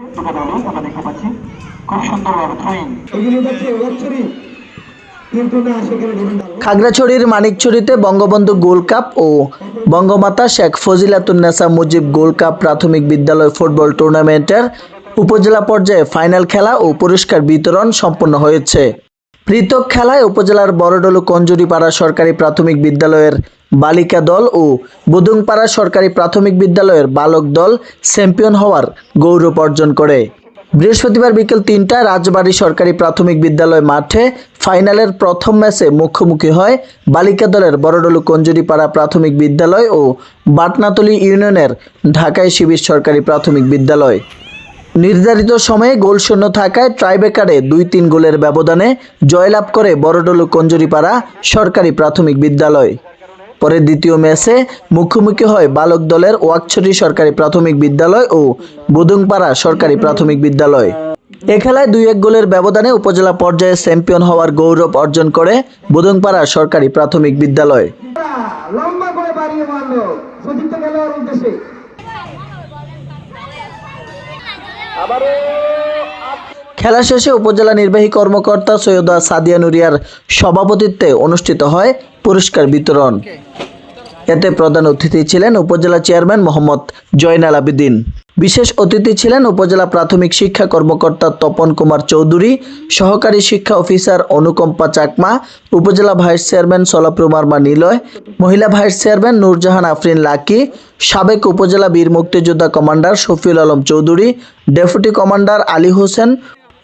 আমরা দেখতে পাচ্ছি খুব সুন্দরভাবে থ্রোইং এগুলো খাগড়াছড়ির মানিকছড়িতে বঙ্গবন্ধু গোল্ড কাপ ও বঙ্গমাতা শেখ ফজিলাতুন্নেসা মুজিব গোল্ড কাপ প্রাথমিক বিদ্যালয় ফুটবল টুর্নামেন্টের উপজেলা পর্যায়ে ফাইনাল খেলা ও পুরস্কার বিতরণ সম্পন্ন হয়েছে। পৃথক খেলায় উপজেলার বড়ডলু কঞ্জুরিপাড়া সরকারি প্রাথমিক বিদ্যালয়ের বালিকা দল ও বুদুংপাড়া সরকারি প্রাথমিক বিদ্যালয়ের বালক দল চ্যাম্পিয়ন হওয়ার গৌরব অর্জন করে। বৃহস্পতিবার বিকেল তিনটায় রাজবাড়ী সরকারি প্রাথমিক বিদ্যালয় মাঠে ফাইনালের প্রথম ম্যাচে মুখোমুখি হয় বালিকা দলের বড়ডলু কঞ্জুরিপাড়া প্রাথমিক বিদ্যালয় ও বাটনাতলী ইউনিয়নের ঢাকায় শিবির সরকারি প্রাথমিক বিদ্যালয়। নির্ধারিত সময়ে গোল শূন্য থাকায় ট্রাইবেকারে দুই তিন গোলের ব্যবধানে জয়লাভ করে বড়ডলু কঞ্জুরিপাড়া সরকারি প্রাথমিক বিদ্যালয়। পরে দ্বিতীয় ম্যাচে মুখোমুখি হয় বালক দলের ওয়াকছড়ি সরকারি প্রাথমিক বিদ্যালয় ও বুদুংপাড়া সরকারি প্রাথমিক বিদ্যালয়। এ খেলায় দুই এক গোলের ব্যবধানে উপজেলা পর্যায়ে চ্যাম্পিয়ন হওয়ার গৌরব অর্জন করে বুদুংপাড়া সরকারি প্রাথমিক বিদ্যালয়। খেলা শেষে উপজেলা নির্বাহী কর্মকর্তা সৈয়দা সাদিয়া নুরিয়ার সভাপতিত্বে অনুষ্ঠিত হয় পুরস্কার বিতরণ। এতে প্রধান অতিথি ছিলেন উপজেলা চেয়ারম্যান মোহাম্মদ জয়নাল আবেদিন। বিশেষ অতিথি ছিলেন উপজেলা প্রাথমিক শিক্ষা কর্মকর্তা তপন কুমার চৌধুরী, সহকারী শিক্ষা অফিসার অনুকম্পা চাকমা, উপজেলা ভাইস চেয়ারম্যান সলাপ্রু মার্মা নিলয়, মহিলা vice chairman Nurjahan Afrin lucky, সাবেক উপজেলা বীর মুক্তিযোদ্ধা commander Shafiul Alam Chowdhury, deputy commander Ali Hossain,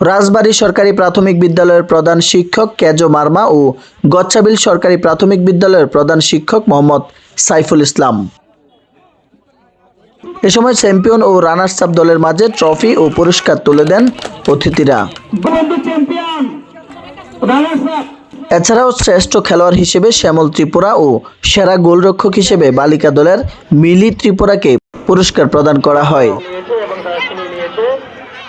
Rajbari সরকারি প্রাথমিক বিদ্যালয়ের প্রধান শিক্ষক কেজো মার্মা ও গচ্ছাবিল সরকারি প্রাথমিক বিদ্যালয়ের প্রধান শিক্ষক মোহাম্মদ সাইফুল ইসলাম। এ সময় চ্যাম্পিয়ন ও রানার্স আপ দলের মাঝে ট্রফি ও পুরস্কার তুলে দেন অতিথিরা। এছাড়াও শ্রেষ্ঠ খেলোয়াড় হিসেবে শ্যামল ত্রিপুরা ও সেরা গোলরক্ষক হিসেবে বালিকা দলের মিলি ত্রিপুরাকে পুরস্কার প্রদান করা হয়।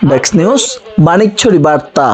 ডেক্স নিউজ মানিকছড়ি বার্তা।